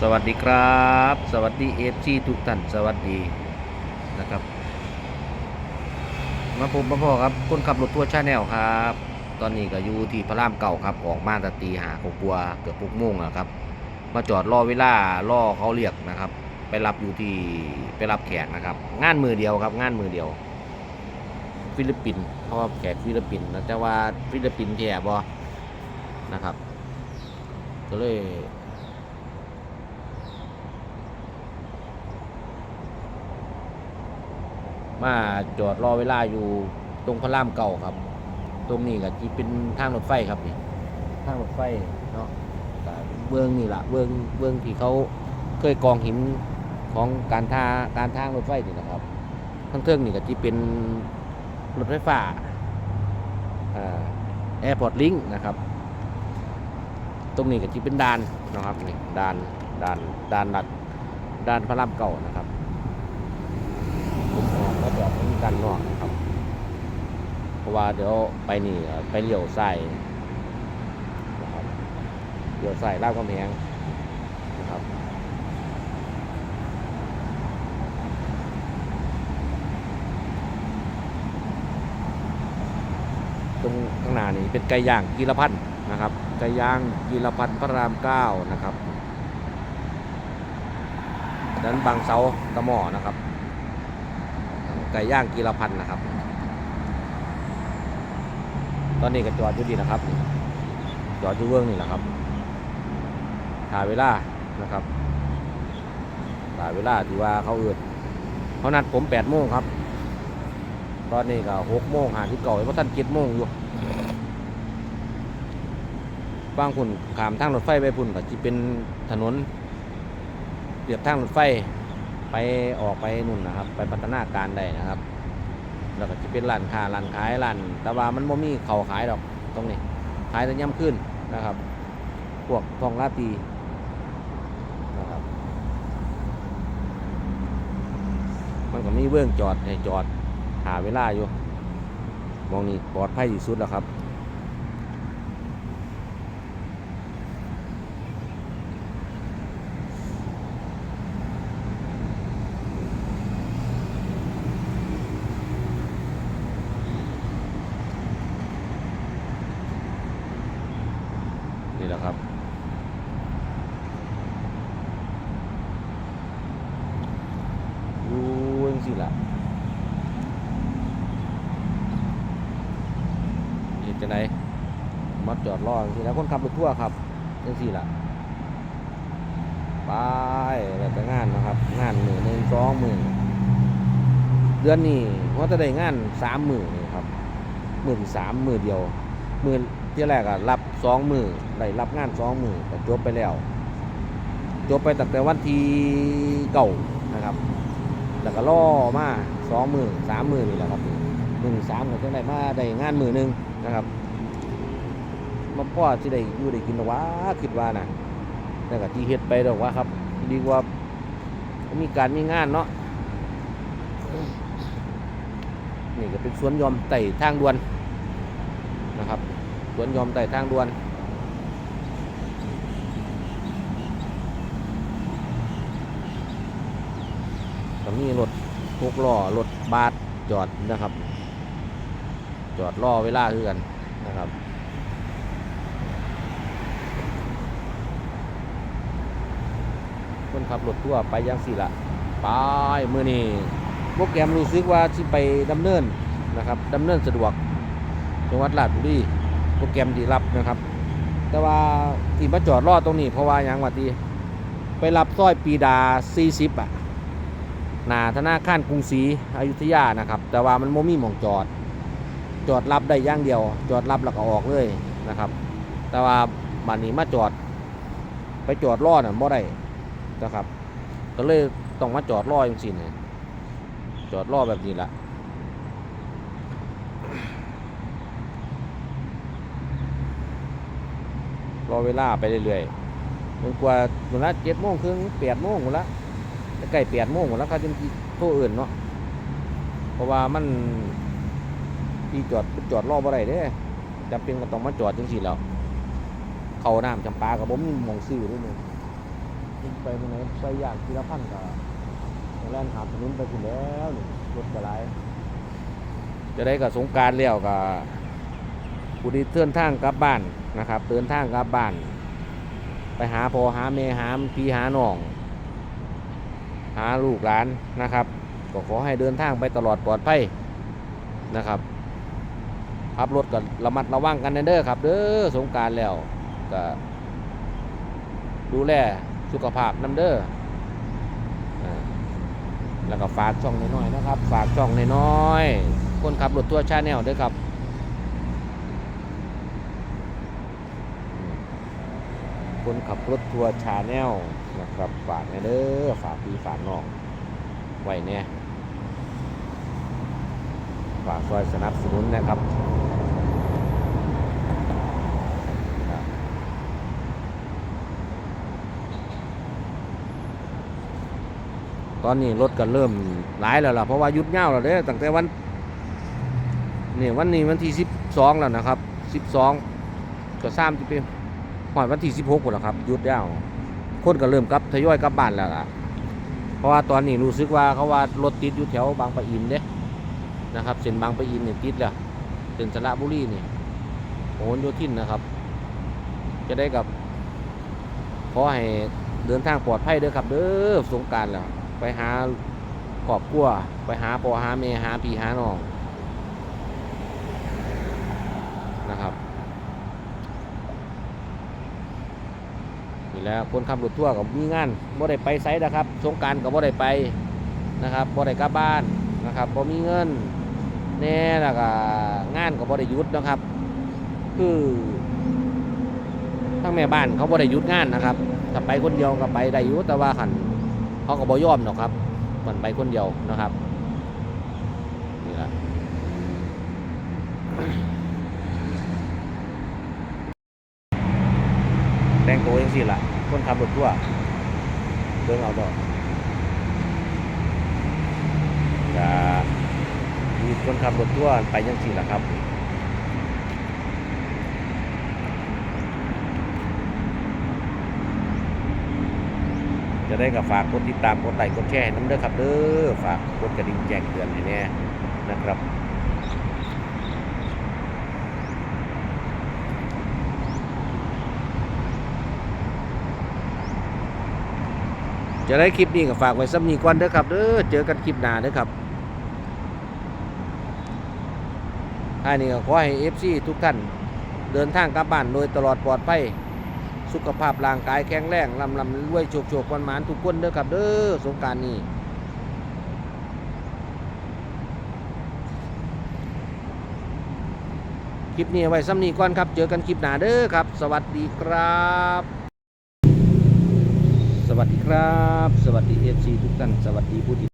สวัสดีครับ สวัสดีเอฟซีทุกท่านสวัสดีนะครับ มาพบมาพ่อครับคนขับรถทัวร์ชาแนลครับ ตอนนี้ก็อยู่ที่พระรามเก่าครับ ออกมาแตตีหาเขากลัวเกือบปุกโมงแล้วครับ มาจอดรอเวลารอเขาเรียกนะครับ ไปรับอยู่ที่ไปรับแขกนะครับ งานมือเดียวครับ งานมือเดียว ฟิลิปปินส์เพราะว่าแขกฟิลิปปินส์นะแต่ว่าฟิลิปปินส์แท้บอนะครับ ก็เลย มาจอดรอเวลาอยู่ตรงพระรามเก่าครับ ตรงนี้ก็ที่เป็นทางรถไฟครับนี่ทางรถไฟเนาะก็เบื้องนี่แหละเบื้องเบื้องที่เขาเคยกองหินของการท่าการทางรถไฟนี่นะครับข้งเทิงนี่ก็ที่เป็นรถไฟฟ้าแอร์พอร์ตลิงนะครับ ตรงนี้ก็ที่เป็นด่านนะครับนี่ด่านด่านด่านหลักด่านพระรามเก่านะครับ ผมออกมาจอ ด้านนอกนะครับ เพราะว่าเดี๋ยวไปนี่ไปเลี้ยวซ้ายนะครับเลี้ยวซ้ายลาดกำแพงนะครับตรงข้างหน้านี่เป็นไก่ย่างกีรพันธ์นะครับไก่ย่างกีรพันธ์พระรามเก้านะครับด้านบางเสาตะหมอนะครับ ไก่ย่างกีรพันธ์นะครับ ตอนนี้ก็จอดอยู่ดีนะครับจอดอยู่เบื้องนี่แหละครับถ่ายเวลานะครับถ่ายเวลาที่ว่าเขาเอืดเขานัดผมแปดโมงครับ ตอนนี้ก็หกโมงหาที่เก่าเพราะท่านเจ็ดโมงอยู่บางคนขามทางรถไฟไปพุ่นก็จะเป็นถนนเรียบทางรถไฟ ไปออกไปนู่นนะครับ ไปพัฒนาการได้นะครับ แล้วก็จะเป็นร้านค้าร้านขายร้านแต่ว่ามันบ่มีเขาขายดอกตรงนี้ ขายแต่ย่ำขึ้นนะครับพวกทองลาตรีนะครับ มันก็มีเบื้องจอดให้จอดหาเวลาอยู่มองนี่ปลอดภัยที่สุดแล้วครับ นี่แหละครับดูเองสิล่ะเห็นจะไหนมาจอดรอจังสิแล้วคนขับรถทั่วครับจังสิล่ะไปแล้วแต่งานนะครับ งานหมื่นหนึ่งสองหมื่นเดือนนี้ว่าจะได้งานสามหมื่นครับหมื่นสามหมื่นเดียว มื่นที่แรกอะรับสองมือได้รับงานสองมือก็จบไปแล้ว จบไปตั้งแต่วันที่เก่านะครับ แล้วก็ล่อมาสองมือสามมือนี่แหละครับหนึ่งสามก็จังได้มาได้งานมือหนึ่งนะครับมาพ่อที่ได้อยู่ได้กินหรอวะคิดว่านะแต่ก็ที่เฮ็ดไปหรอกว่าครับ ดีกว่ามีการมีงานเนาะนี่ก็เป็นสวนยอมไต่ทางด่วนนะครับ สวนยอมไต่ทางด่วนตรงนี้รถทุกล้อรถบาสจอดนะครับ จอดรอเวลาคือกันนะครับคนขับรถทั่วไปยังสี่ละไปมือนี้โปรแกรมรู้สึกว่าที่ไปดำเนินนะครับดำเนินสะดวกจังหวัดราชบุรี รแกรมที่รับนะครับ แต่ว่าที่มาจอดรอดตรงนี้ เพราะว่าย่างว่าที่ไปรับสร้อยปีดา 40 อะหนาธนาคารกรุงศรีอยุธยานะครับ แต่ว่ามันโมมีหมองจอด จอดรับได้อย่างเดียว จอดรับแล้วก็ออกเลยนะครับ แต่ว่าบัดนี้มาจอด ไปจอดรอดน่ะบ่ได้นะครับ ก็เลยต้องมาจอดรอจังซี่นี่จอดรอแบบนี้แหละ อเวลาไปเรื่อยๆจนกว่าเวลาเจ็ดโมงครึ่งแปดโมงหมดละใกล้แปดโมงหมดแล้วเขาจะโทรอื่นเนาะเพราะว่ามันที่จอดจอดรอบ่ได้เด้จำเป็นก็ต้องมาจอดจังสี่แล้วเขาน้ำจำปากับผมมองซื้อด้วยนึงขึ้นไปตรงไหนไปอยากทีละพันก็แล่นหาถนนไปคุณแล้วรถกระไรจะได้กับสงการแล้วก็ ผู้ที่เดินทางกลับบ้านนะครับ เดินทางกลับบ้าน ไปหาพ่อหาแม่หาพี่หาน้อง หาลูกหลานนะครับ ก็ขอให้เดินทางไปตลอดปลอดภัยนะครับขับรถก็ระมัดระวังกันเด้อครับ เด้อสงการแล้วก็ดูแลสุขภาพน้ำเด้อแล้วก็ฝากช่องน้อยๆนะครับ ฝากช่องน้อยๆคนขับรถทัวร์ชาแนลด้วยครับ คนขับรถทัวร์ชาแนลนะครับฝากในเด้อฝากพี่ฝากน้องไว้เนี่ยฝากซอยสนับสนุนนะครับตอนนี้รถก็เริ่มหลายแล้วล่ะเพราะว่ายุดเงาแล้วเด้อตั้งแต่วันนี่วันนี้วันที่สิบสองแล้วนะครับสิบสองก็สามที่เป็น หอยวันที่16หมดแล้วครับยุดยาวคนก็เริ่มกลับทยอยกลับบ้านแล้วล่ะเพราะว่าตอนนี้รู้สึกว่าเขาว่ารถติดอยู่แถวบางปะอินเด้นะครับเส้นบางปะอินเนี่ยติดแล้วเส้นสระบุรีนี่โอนโยธินนะครับ จะได้กับขอให้เดินทางปลอดภัยเด้อครับ เด้อสงการแล้วไปหาครอบครัวไปหาพ่อหาแม่หาพีหาน้องนะครับ นี่แหล้วคนขับรถทั่วกับมีงานบ่ได้ไปไซด์นะครับสงการกับบ่ได้ไปนะครับบ่ได้กลับบ้านนะครับบ่มีเงินแน่แล้วก็งานกับบ่ได้หยุดนะครับ คือทั้งแม่บ้านเขาบ่ได้หยุดงานนะครับถ้าไปคนเดียวก็ไปได้อยู่แต่ว่าขันเขาก็บ่ยอมหรอกครับมันไปคนเดียวนะครับนี่แหละ แต่งตัวเองสิล่ะ คนขับรถทั่วเดินเอาดอกจะมีคนขับรถทั่วไปยังสิล่ะครับจะได้กับฝากกดติดตามกดไลค์กดแชร์น้ำเด้อครับเด้อฝากกดกระดิ่งแจ้งเตือนให้แน่นะครับ จะได้คลิปนี้ก็ฝากไว้ซ้ำนี้ก่อนเด้อครับเด้อเจอกันคลิปหน้าเด้อครับท้ายนี้ก็ขอให้ FC ทุกท่านเดินทางกลับบ้านโดยตลอดปลอดภัยสุขภาพร่างกายแข็งแรงลำลำรวยโชคโชควันหมานทุกคนเด้อครับเด้อสงการนี้คลิปนี้ไว้ซ้ำนี้ก่อนครับ เจอกันคลิปหน้าเด้อครับ สวัสดีครับ สวัสดีครับ สวัสดีเอฟซีทุกท่าน สวัสดีผู้ที่